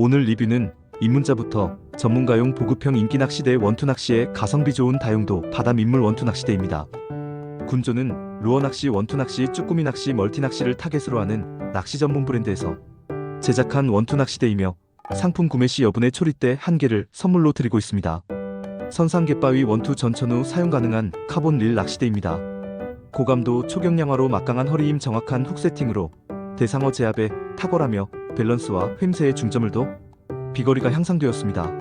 오늘 리뷰는 입문자부터 전문가용 보급형 인기 낚시대 원투 낚시의 가성비 좋은 다용도 바다 민물 원투 낚시대입니다. 군조는 루어 낚시, 원투 낚시, 쭈꾸미 낚시, 멀티 낚시를 타겟으로 하는 낚시 전문 브랜드에서 제작한 원투 낚시대이며 상품 구매 시 여분의 초리대 한 개를 선물로 드리고 있습니다. 선상 갯바위 원투 전천 후 사용 가능한 카본 릴 낚시대입니다. 고감도 초경량화로 막강한 허리임 정확한 훅 세팅으로 대상어 제압에 탁월하며 밸런스와 횡세에 중점을 둬 비거리가 향상되었습니다.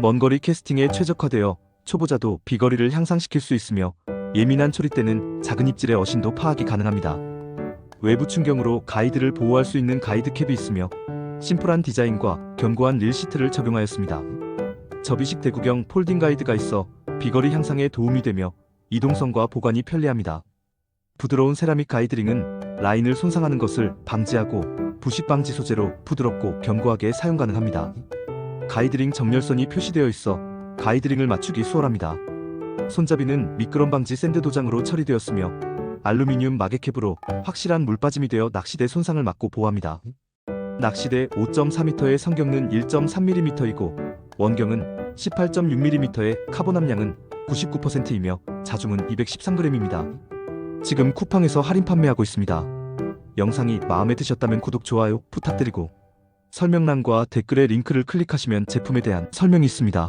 먼 거리 캐스팅에 최적화되어 초보자도 비거리를 향상시킬 수 있으며 예민한 초리대는 작은 입질의 어신도 파악이 가능합니다. 외부 충격으로 가이드를 보호할 수 있는 가이드 캡이 있으며 심플한 디자인과 견고한 릴 시트를 적용하였습니다. 접이식 대구경 폴딩 가이드가 있어 비거리 향상에 도움이 되며 이동성과 보관이 편리합니다. 부드러운 세라믹 가이드링은 라인을 손상하는 것을 방지하고 부식 방지 소재로 부드럽고 견고하게 사용 가능합니다. 가이드링 정렬선이 표시되어 있어 가이드링을 맞추기 수월합니다. 손잡이는 미끄럼 방지 샌드 도장으로 처리되었으며 알루미늄 마개캡으로 확실한 물빠짐이 되어 낚시대 손상을 막고 보호합니다. 낚시대 5.4m의 성경은 1.3mm이고 원경은 18.6mm의 카본 함량은 99%이며 자중은 213g입니다. 지금 쿠팡에서 할인 판매하고 있습니다. 영상이 마음에 드셨다면 구독, 좋아요 부탁드리고 설명란과 댓글에 링크를 클릭하시면 제품에 대한 설명이 있습니다.